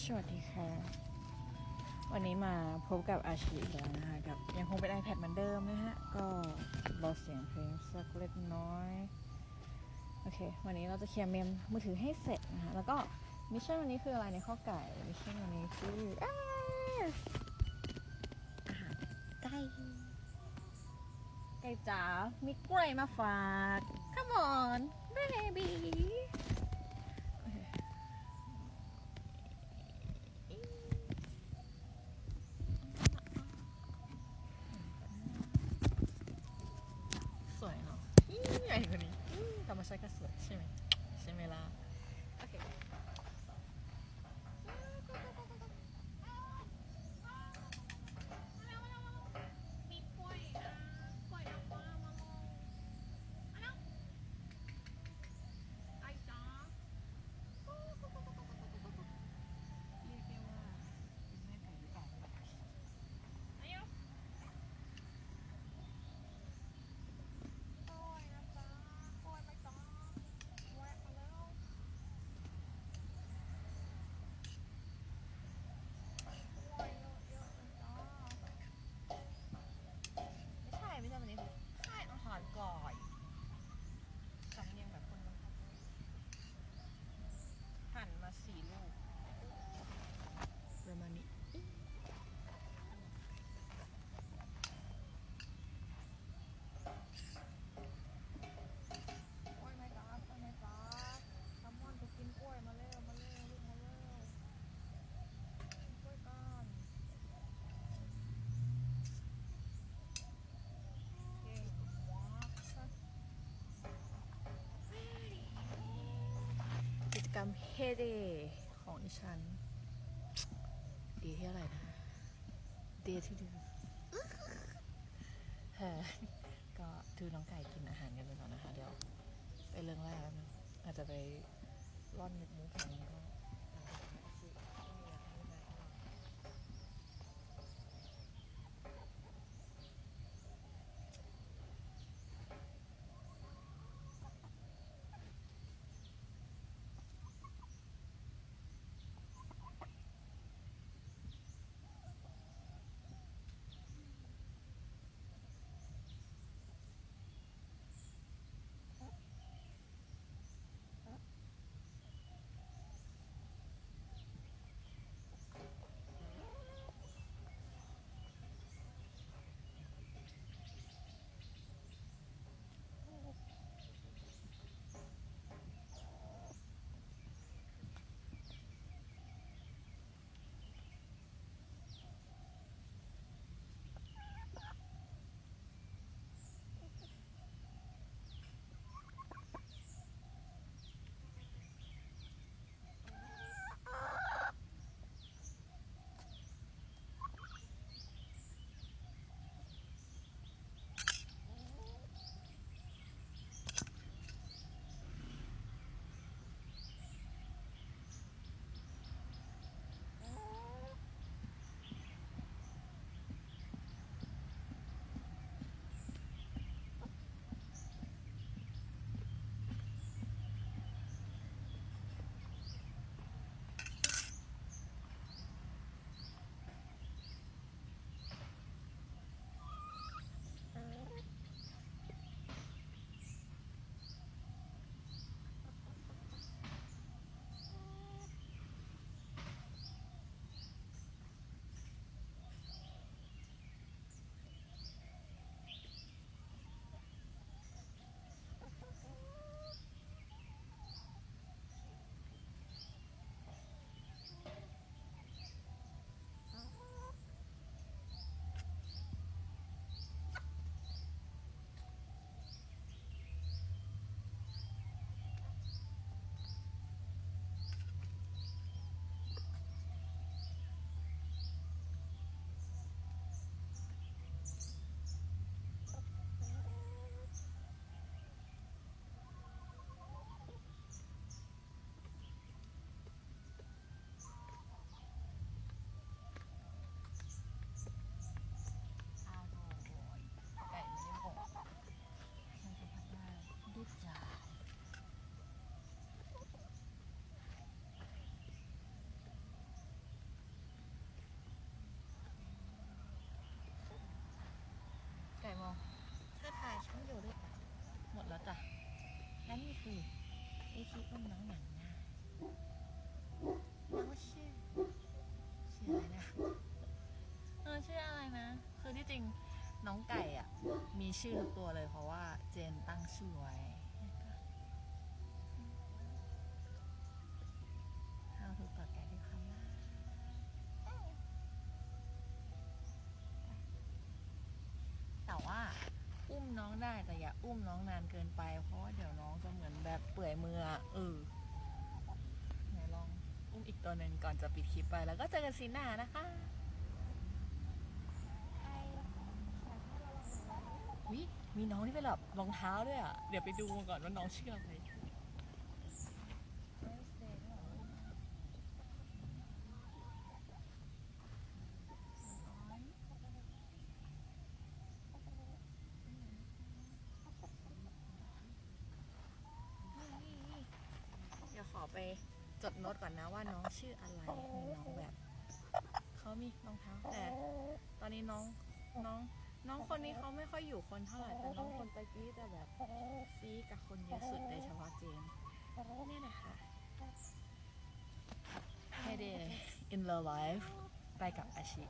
สวัสดีค่ะ วันนี้มาพบกับอาชีอีกแล้วนะคะกับยังคงเป็น iPad เหมือนเดิมนะฮะ ก็รอเสียงเพลงสักเล็กน้อย โอเค วันนี้เราจะเคลียร์เมมมือถือให้เสร็จนะคะ แล้วก็มิชชั่นวันนี้คืออะไรในข้อไก่ มิชชั่นวันนี้คืออาหารไก่ ไก่จ๋ามีกล้วยมาฝาก Come on baby โอเค สวยเนาะอีใหญ่กว่านี้ อีธรรมชาติก็สวยใช่ไหมใช่ไหมล่ะ โอเค มีกล้วยอะกล้วยน้ำว้ามาลงอะเนาะไอ้จ๋าเรียกได้ว่าเป็นแม่ไก่หรือเปล่าไอ้เนาะกล้วยนะจ๊ะกล้วยไหมจ๊ะแวะมาแล้ว กล้วยเยอะๆเลยจ้า ไม่ใช่ ไม่ใช่วันนี้ค่ายอาหารก่อยสำเนียงแบบคนบังคับหั่นมาสี่ลูก ประมาณนี้ กล้วยไหมจ๊ะกล้วยไหมจ๊ะแซลมอนจะกินกล้วยมาเร็วมาเร็วลูกมาเร็วกินกล้วยก่อนเก่งมาก กิจกรรม เฮเดของดิฉัน ดีที่อะไรนะ ดีที่ดีเฮ้อก็ดูน้องไก่กินอาหารกันไปก่อนนะคะ เดี๋ยวไปเรื่องแรกแล้วนะอาจจะไปร่อนมุกมุกของมันก็ แล้วจ้ะและนี่คือไอคิอุ้มน้องหนังนะน้องชื่อชื่ออะไรนะเออชื่ออะไรนะ คือที่จริงน้องไก่อะ มีชื่อทุกตัวเลยเพราะว่าเจนตั้งชื่อไว้ น้องได้แต่อย่าอุ้มน้องนานเกินไป เพราะว่าเดี๋ยวน้องจะเหมือนแบบเปื่อยมืออะเออไหนลองอุ้มอีกตัวหนึ่งก่อนจะปิดคลิปไปแล้วก็เจอกันซีนหน้านะคะวิมีน้องที่ไปหลับรองเท้าด้วยอะ เดี๋ยวไปดูก่อนว่าน้องชื่ออะไร Thursday ด้วยเหรออ๋อ เดี๋ยวขอไป จดโน้ตก่อนนะว่าน้องชื่ออะไรมีน้องแบบเขามีรองเท้าแต่ตอนนี้น้องน้อง น้องคนนี้เขาไม่ค่อยอยู่คนเท่าไหร่แต่น้องคนตะกี้จะแบบซีกับคนเยอะสุดโดยเฉพาะเจนเนี่ยนะคะให้เด in real life ไปกับอาชิ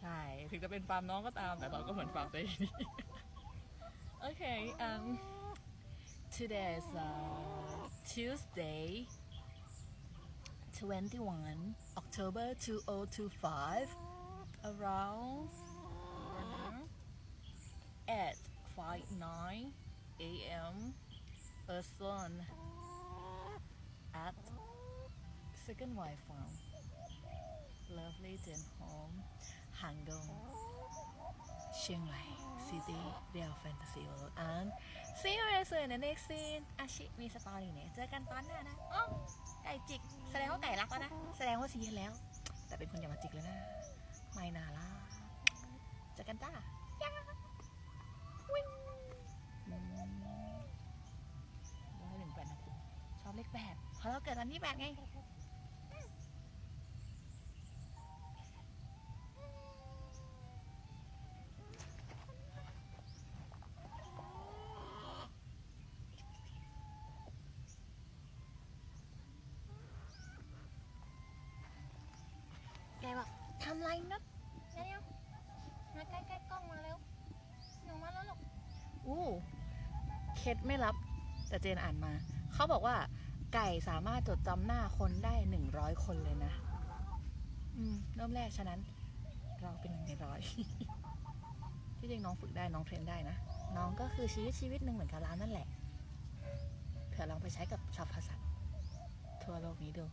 ใช่ ถึงจะเป็นฟาร์มน้องก็ตามแต่เราก็เหมือนฟาร์มตัวเองโอเค um today is uh, Tuesday 21 October 2025 around at 5:09 a.m. person at second wife farm lovely Jen home Hangdong Chiang Mai City Real Fantasy World and see you very soon in the next scene อาชิมีสตอรี่เนี่ยเจอกันตอนหน้านะอ๋อไก่จิก แสดงว่าไก่รักแล้วนะ แสดงว่าซีเรียสแล้ว แต่เป็นคนอย่ามาจิกเลยนะ ไม่น่ารักเจอกันจ้าย่าวิ่งอืมร้อยหนึ่งแปดนะคุณชอบเลขแปดเพราะเราเกิดวันที่แปดไง ทำไรนักเร็วๆมาใกล้ๆกล้องมาเร็วหนูมาแล้วลูกอู้เคสไม่รับ แต่เจนอ่านมา เขาบอกว่า ไก่สามารถจดจำหน้าคนได้หนึ่งร้อยคนเลยนะ อืม เริ่มแรกฉะนั้น เราเป็นหนึ่งในร้อยที่จริงน้องฝึกได้น้องเทรนได้นะ น้องก็คือชีวิตชีวิตหนึ่งเหมือนกับเรานั่นแหละเผื่อลองไปใช้กับชาวภาษาทั่วโลกนี้ดู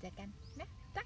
เจอกันนะจ๊ะ